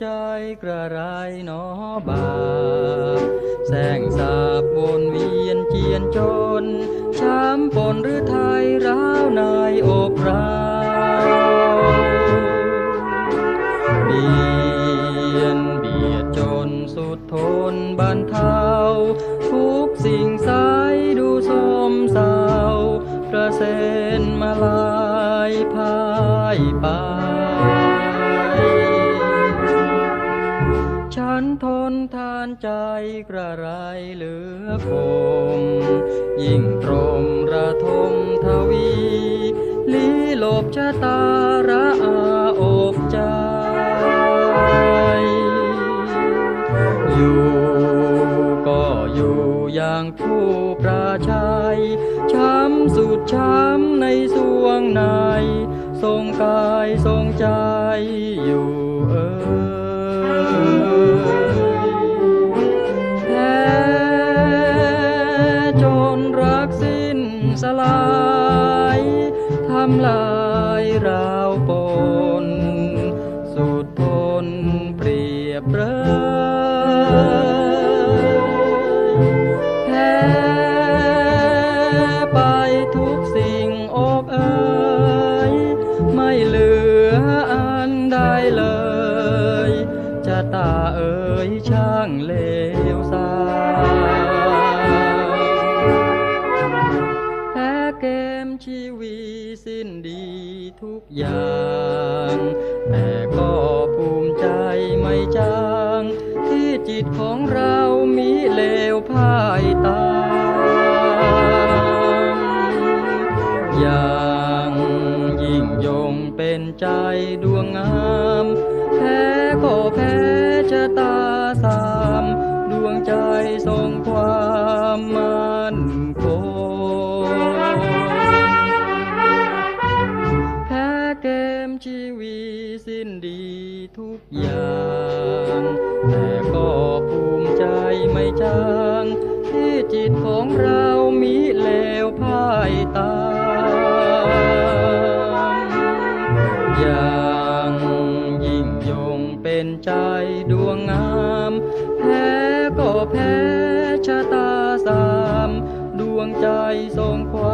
ใจกระไรหนอบาแสงสาบวนเวียนเจียนจน ช้ำปนหรือไทยร้าวนายอกราเบียนเบียดจนสุดทนบันเทาทุกสิ่งสายดูสมเศร้ากระเซ็น นทนทานใจกระไรเหลือคม ยิ่งตรมระทมทวีลีหลบชะตาระอาอกใจ อยู่ก็อยู่อย่างผู้ประชัย ช้ำสุดช้ำในสวงใน ทรงกายทรงใจอยู่ ราวปนสุดทนเปรียบเลยแพ้ไปทุกสิ่งอกเอ่ยไม่เหลืออันใดเลย จะตาเอ่ยชา สิ้นดีทุกอย่าง แต่ก็ภูมิใจไม่จาง ที่จิตของเรามีเลวพ่ายตามอย่างยิ่งยงเป็นใจดวงงาม แพ้ก็แพ้ชะตาสาม ดวงใจทรงความ อย่างแต่ก็ภูมิใจไม่จางที่จิตของเรามีเลวพ่ายตามอย่างยิ่งยงเป็นใจดวงงามแพ้ก็แพ้ชะตาสาม ดวงใจทรงความ